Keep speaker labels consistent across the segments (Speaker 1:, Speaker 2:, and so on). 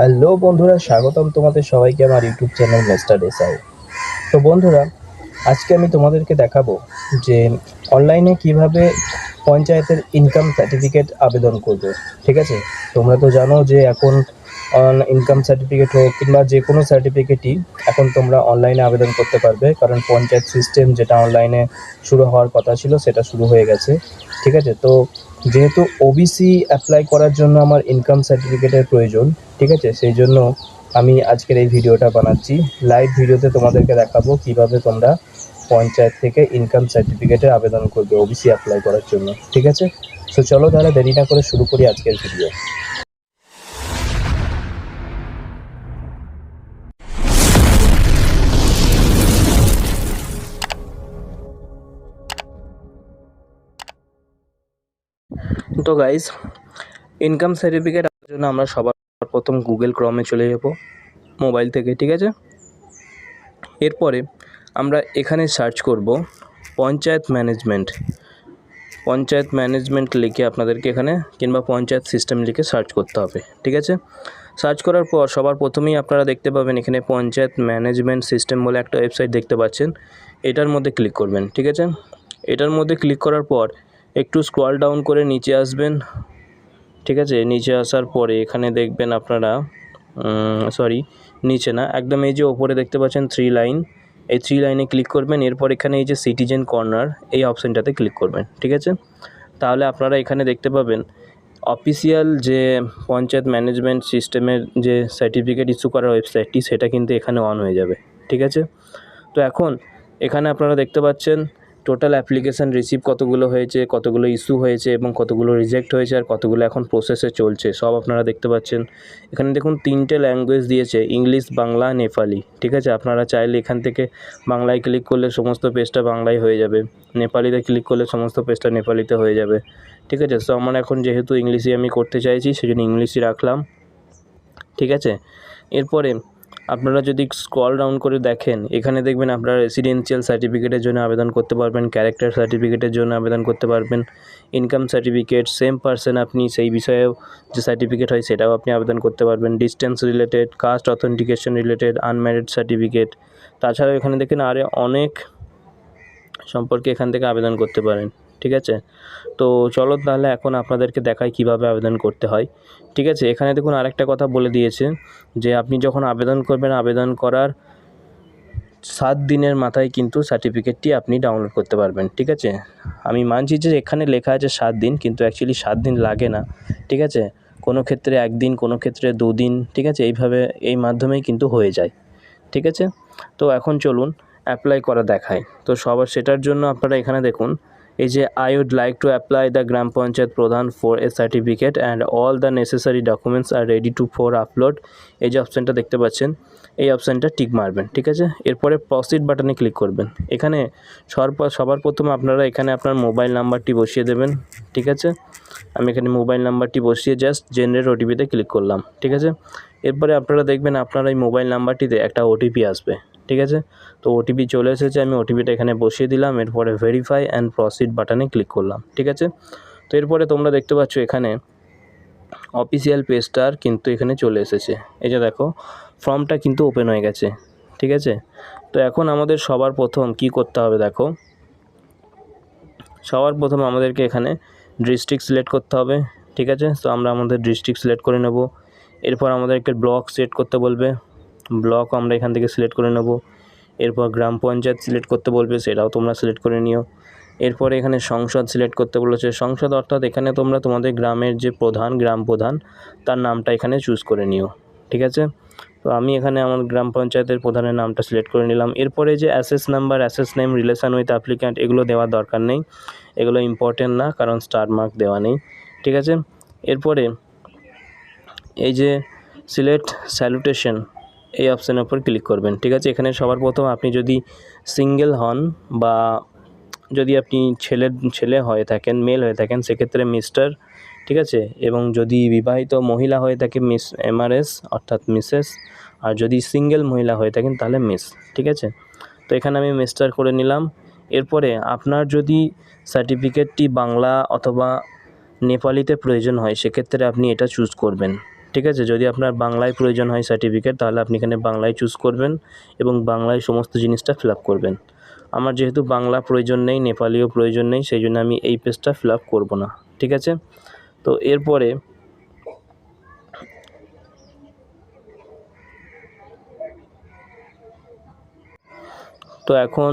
Speaker 1: Hello বন্ধুরা, স্বাগতম তোমাদের সবাইকে আমার ইউটিউব চ্যানেল মিস্টার এসআই। তো বন্ধুরা, আজকে আমি তোমাদেরকে দেখাবো যে অনলাইনে কীভাবে পঞ্চায়েতের ইনকাম সার্টিফিকেট আবেদন করবে, ঠিক আছে? তোমরা তো জানো যে এখন ইনকাম সার্টিফিকেট হোক কিংবা যে কোনো সার্টিফিকেটই এখন তোমরা অনলাইনে আবেদন করতে পারবে, কারণ পঞ্চায়েত সিস্টেম যেটা অনলাইনে শুরু হওয়ার কথা ছিল সেটা শুরু হয়ে গেছে, ঠিক আছে? তো যেহেতু ওবিসি অ্যাপ্লাই করার জন্য আমার ইনকাম সার্টিফিকেটের প্রয়োজন, ঠিক আছে? সেই জন্য আমি আজকের এই ভিডিওটা বানাচ্ছি। লাইভ ভিডিওতে তোমাদেরকে দেখাবো কীভাবে তোমরা পঞ্চায়েত থেকে ইনকাম সার্টিফিকেটের আবেদন করবে ওবিসি অ্যাপ্লাই করার জন্য, ঠিক আছে? সো চলো তাহলে দেরি না করে শুরু করি আজকের ভিডিও তো গাইজ ইনকাম সার্টিফিকেট জন্য আমরা সবার প্রথম গুগল ক্রমে চলে যাব মোবাইল থেকে, ঠিক আছে? এরপরে আমরা এখানে সার্চ করব পঞ্চায়েত ম্যানেজমেন্ট পঞ্চায়েত ম্যানেজমেন্ট লিখে আপনাদেরকে এখানে কিংবা পঞ্চায়েত সিস্টেম লিখে সার্চ করতে হবে, ঠিক আছে? সার্চ করার পর সবার প্রথমেই আপনারা দেখতে পাবেন এখানে পঞ্চায়েত ম্যানেজমেন্ট সিস্টেম বলে একটা ওয়েবসাইট দেখতে পাচ্ছেন। এটার মধ্যে ক্লিক করবেন, ঠিক আছে? এটার মধ্যে ক্লিক করার পর একটু স্ক্রল ডাউন করে নিচে আসবেন। ঠিক আছে? নিচে আসার পরে এখানে দেখবেন আপনারা সরি নিচে না, একদম এই যে ওপরে দেখতে পাচ্ছেন থ্রি লাইন এই থ্রি লাইনে ক্লিক করবেন, এরপর এখানে এই যে সিটিজেন কর্নার এই অপশানটাতে ক্লিক করবেন। ঠিক আছে? তাহলে আপনারা এখানে দেখতে পাবেন অফিসিয়াল যে পঞ্চায়েত ম্যানেজমেন্ট সিস্টেমের যে সার্টিফিকেট ইস্যু করার ওয়েবসাইটটি সেটা কিন্তু এখানে অন হয়ে যাবে। ঠিক আছে? তো এখন এখানে আপনারা দেখতে পাচ্ছেন টোটাল অ্যাপ্লিকেশান রিসিভ কতগুলো হয়েছে, কতগুলো ইস্যু হয়েছে এবং কতগুলো রিজেক্ট হয়েছে আর কতগুলো এখন প্রসেসে চলছে, সব আপনারা দেখতে পাচ্ছেন। এখানে দেখুন তিনটে ল্যাঙ্গুয়েজ দিয়েছে ইংলিশ বাংলা নেপালি ঠিক আছে? আপনারা চাইলে এখান থেকে বাংলায় ক্লিক করলে সমস্ত পেজটা বাংলায় হয়ে যাবে। নেপালিতে ক্লিক করলে সমস্ত পেজটা নেপালিতে হয়ে যাবে, ঠিক আছে? তো আমার এখন যেহেতু ইংলিশে আমি করতে চাইছি সেই জন্য ইংলিশই রাখলাম, ঠিক আছে? এরপরে আপনারা যদি স্ক্রল ডাউন করে দেখেন, এখানে দেখবেন আপনারা রেসিডেন্সিয়াল সার্টিফিকেটের জন্য আবেদন করতে পারবেন ক্যারেক্টার সার্টিফিকেটের জন্য আবেদন করতে পারবেন ইনকাম সার্টিফিকেট সেম পার্সন আপনি সেই বিষয়েও যে সার্টিফিকেট হয় সেটাও আপনি আবেদন করতে পারবেন distance related caste authentication related unmarried certificate তাছাড়াও এখানে দেখেন আরে অনেক সম্পর্কে এখান থেকে আবেদন করতে পারেন। ঠিক আছে? তো চলো তাহলে এখন আপনাদেরকে দেখাই কীভাবে আবেদন করতে হয়। ঠিক আছে? এখানে দেখুন আরেকটা কথা বলে দিয়েছে যে আপনি যখন আবেদন করবেন, আবেদন করার সাত দিনের মাথায় কিন্তু সার্টিফিকেটটি আপনি ডাউনলোড করতে পারবেন। ঠিক আছে? আমি মানছি যে এখানে লেখা আছে সাত দিন, কিন্তু অ্যাকচুয়ালি সাত দিন লাগে না। ঠিক আছে? কোনো ক্ষেত্রে একদিন, কোনো ক্ষেত্রে দুদিন, ঠিক আছে? এইভাবে এই মাধ্যমেই কিন্তু হয়ে যায়। ঠিক আছে? তো এখন চলুন অ্যাপ্লাই করা দেখায় তো সবার সেটার জন্য আপনারা এখানে দেখুন এই যে I would like to apply the gram panchayat pradhan for a certificate and all the necessary documents are ready to for upload এই যে অপশানটা দেখতে পাচ্ছেন, এই অপশানটা টিক মারবেন, ঠিক আছে? এরপরে প্রসিড বাটনে ক্লিক করবেন। এখানে সবার প্রথমে আপনারা এখানে আপনার মোবাইল নাম্বারটি বসিয়ে দেবেন, ঠিক আছে? আমি এখানে মোবাইল নাম্বারটি বসিয়ে জাস্ট জেনারেট ওটিপিতে ক্লিক করলাম, ঠিক আছে? এরপরে আপনারা দেখবেন আপনার এই মোবাইল নাম্বারটিতে একটা ওটিপি আসবে। ঠিক আছে? তো ওটিপি চলে এসেছে, আমি ওটিপিটা এখানে বসিয়ে দিলাম, এরপরে ভেরিফাই অ্যান্ড প্রসিড বাটনে ক্লিক করলাম, ঠিক আছে? তো এরপরে তোমরা দেখতে পাচ্ছ এখানে অফিসিয়াল পেজটার কিন্তু এখানে চলে এসেছে। এই যে দেখো ফর্মটা কিন্তু ওপেন হয়ে গেছে, ঠিক আছে? তো এখন আমাদের সবার প্রথম কি করতে হবে দেখো? সবার প্রথম আমাদেরকে এখানে ডিস্ট্রিক্ট সিলেক্ট করতে হবে, ঠিক আছে? তো আমরা আমাদের ডিস্ট্রিক্ট সিলেক্ট করে নেব। এরপর আমাদেরকে ব্লক সিলেক্ট করতে বলবে। ব্লক আমরা এখান থেকে সিলেক্ট করে নেব। এরপর গ্রাম পঞ্চায়েত সিলেক্ট করতে বলবে, সেটাও তোমরা সিলেক্ট করে নিও। এরপরে এখানে সংসদ সিলেক্ট করতে বলেছে। সংসদ অর্থাৎ এখানে তোমরা তোমাদের গ্রামের যে প্রধান, গ্রাম প্রধান, তার নামটা এখানে চুজ করে নিও। ঠিক আছে? তো আমি এখানে আমার গ্রাম পঞ্চায়েতের প্রধানের নামটা সিলেক্ট করে নিলাম। এরপরে যে assess number assess name relation with applicant এগুলো দেওয়ার দরকার নেই। এগুলো ইম্পর্টেন্ট না, কারণ স্টার মার্ক দেওয়া নেই। ঠিক আছে? এরপরে এই যে সিলেক্ট স্যালুটেশন এই অপশানের উপর ক্লিক করবেন। ঠিক আছে? এখানে সবার প্রথম আপনি যদি সিঙ্গেল হন বা যদি আপনি ছেলে ছেলে হয়ে থাকেন, মেল হয়ে থাকেন, সেক্ষেত্রে মিস্টার, ঠিক আছে? এবং যদি বিবাহিত মহিলা হয়ে থাকে মিস এমআরএস, অর্থাৎ মিসেস, আর যদি সিঙ্গেল মহিলা হয়ে থাকেন, তাহলে মিস, ঠিক আছে? তো এখানে আমি মিস্টার করে নিলাম। এরপরে আপনার যদি সার্টিফিকেটটি বাংলা অথবা নেপালিতে প্রয়োজন হয়, সেক্ষেত্রে আপনি এটা চুজ করবেন। ঠিক আছে? যদি আপনার বাংলায় প্রয়োজন হয় সার্টিফিকেট তাহলে আপনি এখানে বাংলায় চুজ করবেন এবং বাংলায় সমস্ত জিনিসটা ফিল করবেন। আমার যেহেতু বাংলা প্রয়োজন নেই, নেপালিও প্রয়োজন নেই, সেই জন্য আমি এই পেজটা ফিল করব না, ঠিক আছে? তো এরপরে তো এখন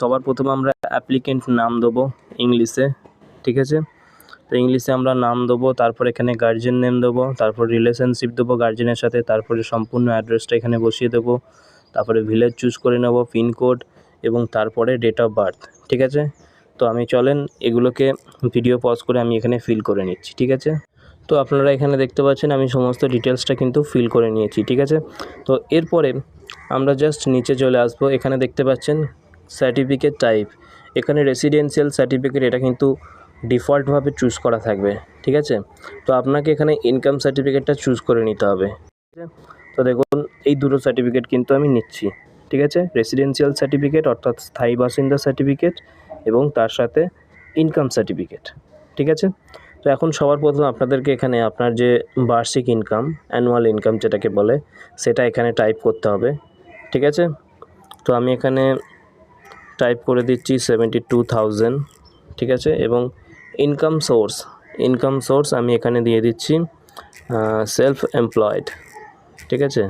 Speaker 1: সবার প্রথমে আমরা অ্যাপ্লিকেন্ট নাম দেবো ইংলিশে, ঠিক আছে? তো ইংলিশে আমরা নাম দেবো, তারপর এখানে গার্জেন নেম দেবো, তারপর রিলেশনশিপ দেবো গার্জেনের সাথে, তারপরে সম্পূর্ণ অ্যাড্রেসটা এখানে বসিয়ে দেবো, তারপরে ভিলেজ চুজ করে নেব পিনকোড এবং তারপরে ডেট অফ বার্থ ঠিক আছে? তো আমি চলেন, এগুলোকে ভিডিও পজ করে আমি এখানে ফিল করে নিচ্ছি, ঠিক আছে? তো আপনারা এখানে দেখতে পাচ্ছেন, আমি সমস্ত ডিটেলসটা কিন্তু ফিল করে নিয়েছি, ঠিক আছে? তো এরপরে আমরা জাস্ট নিচে চলে আসব, এখানে দেখতে পাচ্ছেন সার্টিফিকেট টাইপ এখানে রেসিডেন্সিয়াল সার্টিফিকেট এটা কিন্তু ডিফল্টভাবে চুজ করা থাকবে, ঠিক আছে? তো আপনাকে এখানে ইনকাম সার্টিফিকেটটা চুজ করে নিতে হবে। তো দেখুন, এই দুটো সার্টিফিকেট কিন্তু আমি নিচ্ছি, ঠিক আছে? রেসিডেন্সিয়াল সার্টিফিকেট অর্থাৎ স্থায়ী বাসিন্দা সার্টিফিকেট এবং তার সাথে ইনকাম সার্টিফিকেট ঠিক আছে? তো এখন সবার প্রথম আপনাদেরকে এখানে আপনার যে বার্ষিক ইনকাম অ্যানুয়াল ইনকাম যেটাকে বলে, সেটা এখানে টাইপ করতে হবে, ঠিক আছে? তো আমি এখানে টাইপ করে দিচ্ছি সেভেন্টি টু থাউজেন্ড ঠিক আছে? এবং ইনকাম সোর্স ইনকাম সোর্স আমি এখানে দিয়ে দিচ্ছি সেলফ এমপ্লয়েড ঠিক আছে?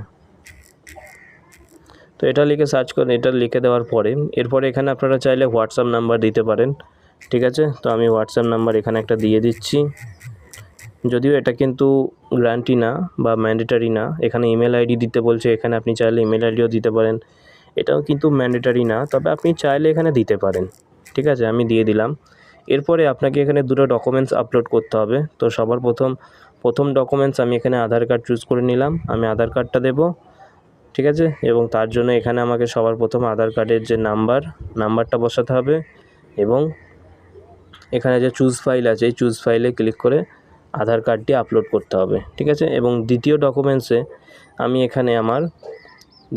Speaker 1: তো এটা লিখে সার্চ করে, এটা লিখে দেওয়ার পরে, এরপরে এখানে আপনারা চাইলে হোয়াটসঅ্যাপ নাম্বার দিতে পারেন, ঠিক আছে? তো আমি হোয়াটসঅ্যাপ নাম্বার এখানে একটা দিয়ে দিচ্ছি। যদিও এটা কিন্তু গ্যারান্টি না বা ম্যান্ডেটারি না, এখানে ইমেল আইডি দিতে বলছে, এখানে আপনি চাইলে ইমেল আইডিও দিতে পারেন। এটাও কিন্তু ম্যান্ডেটারি না, তবে আপনি চাইলে এখানে দিতে পারেন, ঠিক আছে? আমি দিয়ে দিলাম। এরপরে আপনাকে এখানে দুটো ডকুমেন্টস আপলোড করতে হবে। তো সবার প্রথম প্রথম ডকুমেন্টস আমি এখানে আধার কার্ড চুজ করে নিলাম। আমি আধার কার্ডটা দেবো, ঠিক আছে? এবং তার জন্য এখানে আমাকে সবার প্রথম আধার কার্ডের যে নাম্বার নাম্বারটা বসাতে হবে এবং এখানে যে চুজ ফাইল আছে, এই চুজ ফাইলে ক্লিক করে আধার কার্ডটি আপলোড করতে হবে, ঠিক আছে? এবং দ্বিতীয় ডকুমেন্টসে আমি এখানে আমার,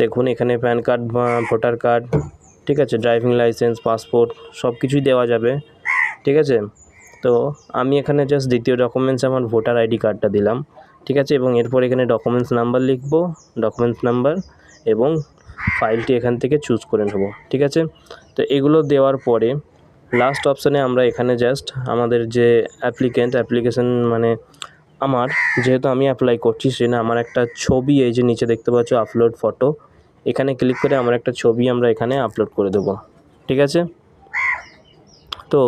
Speaker 1: দেখুন এখানে প্যান কার্ড ভোটার কার্ড ঠিক আছে? ড্রাইভিং লাইসেন্স পাসপোর্ট সব কিছুই দেওয়া যাবে। ঠিক আছে? তো আমি এখানে জাস্ট দ্বিতীয় ডকুমেন্টস আমার ভোটার আইডি কার্ডটা দিলাম, ঠিক আছে? এবং এরপর এখানে ডকুমেন্টস নাম্বার লিখব ডকুমেন্টস নাম্বার এবং ফাইলটি এখান থেকে চুজ করে নেব, ঠিক আছে? তো এগুলো দেওয়ার পরে লাস্ট অপশানে আমরা এখানে জাস্ট আমাদের যে অ্যাপ্লিকেন্ট অ্যাপ্লিকেশন মানে আমার, যেহেতু আমি অ্যাপ্লাই করছি সেটা আমার একটা ছবি এই যে নিচে দেখতে পাচ্ছ আপলোড ফটো এখানে ক্লিক করে আমার একটা ছবি আমরা এখানে আপলোড করে দেবো, ঠিক আছে? তো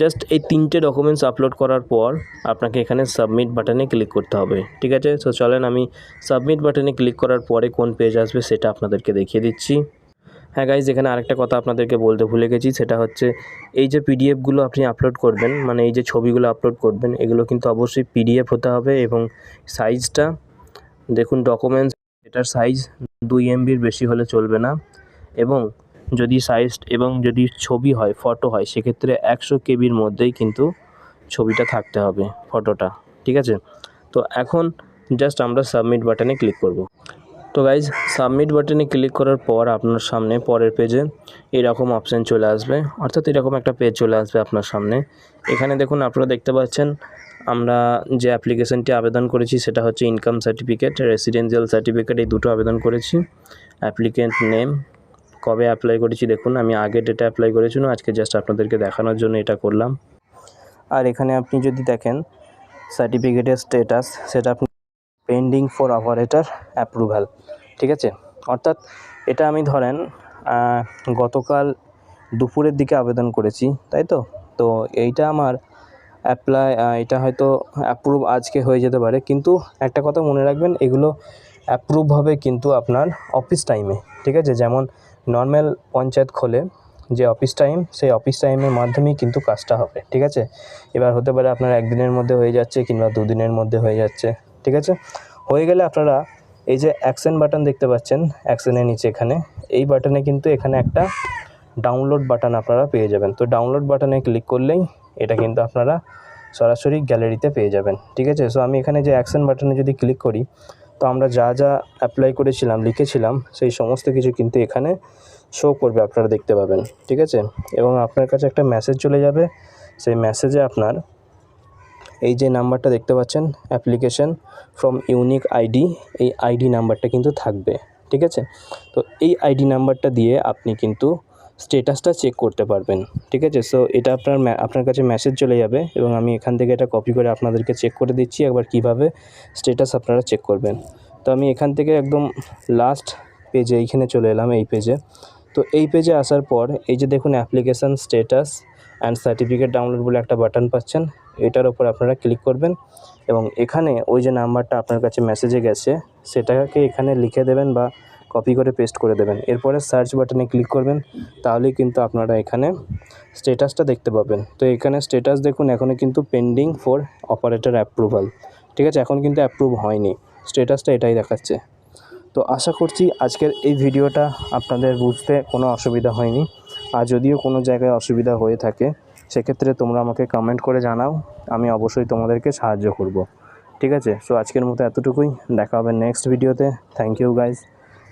Speaker 1: জাস্ট এই তিনটে ডকুমেন্টস আপলোড করার পর আপনাকে এখানে সাবমিট বাটনে ক্লিক করতে হবে। ঠিক আছে? সো চলেন আমি সাবমিট বাটনে ক্লিক করার পরে কোন পেজ আসবে সেটা আপনাদেরকে দেখিয়ে দিচ্ছি। হ্যাঁ গাইজ এখানে আরেকটা কথা আপনাদেরকে বলতে ভুলে গেছি, সেটা হচ্ছে এই যে পিডিএফগুলো আপনি আপলোড করবেন মানে এই যে ছবিগুলো আপলোড করবেন, এগুলো কিন্তু অবশ্যই পিডিএফ হতে হবে এবং সাইজটা দেখুন ডকুমেন্টস এটার সাইজ দুই এমবির বেশি হলে চলবে না। এবং যদি সাইজ এবং যদি ছবি হয় ফটো হয়, সেক্ষেত্রে একশো কেবির মধ্যেই কিন্তু ছবিটা থাকতে হবে ফটোটা ঠিক আছে? তো এখন জাস্ট আমরা সাবমিট বাটনে ক্লিক করব। তো গাইজ সাবমিট বাটনে ক্লিক করার পর আপনার সামনে পরের পেজে এরকম অপশান চলে আসবে, অর্থাৎ এরকম একটা পেজ চলে আসবে আপনার সামনে। এখানে দেখুন আপনারা দেখতে পাচ্ছেন, আমরা যে অ্যাপ্লিকেশনটি আবেদন করেছি সেটা হচ্ছে ইনকাম সার্টিফিকেট রেসিডেন্সিয়াল সার্টিফিকেট এই দুটো আবেদন করেছি। অ্যাপ্লিকেন্ট নেম কবে অ্যাপ্লাই করেছি দেখুন, আমি আগে ডেটা অ্যাপ্লাই করেছিলাম আজকে জাস্ট আপনাদেরকে দেখানোর জন্য এটা করলাম। আর এখানে আপনি যদি দেখেন সার্টিফিকেটের স্টেটাস সেটা আপনি পেন্ডিং ফর অপারেটর অ্যাপ্রুভাল ঠিক আছে? অর্থাৎ এটা আমি ধরেন গতকাল দুপুরের দিকে আবেদন করেছি, তাই তো? তো এইটা আমার অ্যাপ্লাই এটা হয়তো অ্যাপ্রুভ আজকে হয়ে যেতে পারে, কিন্তু একটা কথা মনে রাখবেন, এগুলো অ্যাপ্রুভ হবে কিন্তু আপনার অফিস টাইমে ঠিক আছে? যেমন নর্মাল পঞ্চায়েত খোলে যে অফিস টাইম সেই অফিস টাইমের মাধ্যমেই কিন্তু কাজটা হবে, ঠিক আছে? এবার হতে পারে আপনার একদিনের মধ্যে হয়ে যাচ্ছে কিংবা দুদিনের মধ্যে হয়ে যাচ্ছে, ঠিক আছে? হয়ে গেলে আপনারা এই যে অ্যাকশন বাটন দেখতে পাচ্ছেন অ্যাকশনের নিচে এখানে, এই বাটনে কিন্তু এখানে একটা ডাউনলোড বাটন আপনারা পেয়ে যাবেন। তো ডাউনলোড বাটনে ক্লিক করলেই এটা কিন্তু আপনারা সরাসরি গ্যালারিতে পেয়ে যাবেন, ঠিক আছে? সো আমি এখানে যে অ্যাকশন বাটনে যদি ক্লিক করি তো আমরা যা যা অ্যাপ্লাই করেছিলাম, লিখেছিলাম, সেই সমস্ত কিছু কিন্তু এখানে শো করবে, আপনারা দেখতে পাবেন, ঠিক আছে? এবং আপনার কাছে একটা মেসেজ চলে যাবে, সেই মেসেজে আপনার এই যে নাম্বারটা দেখতে পাচ্ছেন অ্যাপ্লিকেশন ফ্রম ইউনিক আইডি এই আইডি নাম্বারটা কিন্তু থাকবে, ঠিক আছে? তো এই আইডি নাম্বারটা দিয়ে আপনি কিন্তু স্টেটাসটা চেক করতে পারবেন, ঠিক আছে? সো এটা আপনার আপনার কাছে মেসেজ চলে যাবে এবং আমি এখান থেকে এটা কপি করে আপনাদেরকে চেক করে দিচ্ছি, একবার কীভাবে স্টেটাস আপনারা চেক করবেন। তো আমি এখান থেকে একদম লাস্ট পেজে এইখানে চলে এলাম, এই পেজে তো এই পেজে আসার পর, এই যে দেখুন application status and certificate download বলে একটা বাটন পাচ্ছেন, এটার ওপর আপনারা ক্লিক করবেন এবং এখানে ওই যে নাম্বারটা আপনার কাছে মেসেজে গেছে, সেটাকে এখানে লিখে দেবেন বা কপি করে পেস্ট করে দেবেন। এরপরে সার্চ বাটনে ক্লিক করবেন, তাহলেই কিন্তু আপনারা এখানে স্টেটাসটা দেখতে পাবেন। তো এখানে স্টেটাস দেখুন এখনও কিন্তু পেন্ডিং ফর অপারেটর অ্যাপ্রুভাল ঠিক আছে, এখন কিন্তু অ্যাপ্রুভ হয়নি। স্টেটাসটা এটাই দেখাচ্ছে। তো আশা করছি আজকের এই ভিডিওটা আপনাদের বুঝতে কোনো অসুবিধা হয়নি। আর যদিও কোনো জায়গায় অসুবিধা হয়ে থাকে, সেক্ষেত্রে তোমরা আমাকে কমেন্ট করে জানাও। আমি অবশ্যই তোমাদেরকে সাহায্য করব। ঠিক আছে সো আজকের মতো এতটুকুই। দেখা হবে নেক্সট ভিডিওতে thank you guys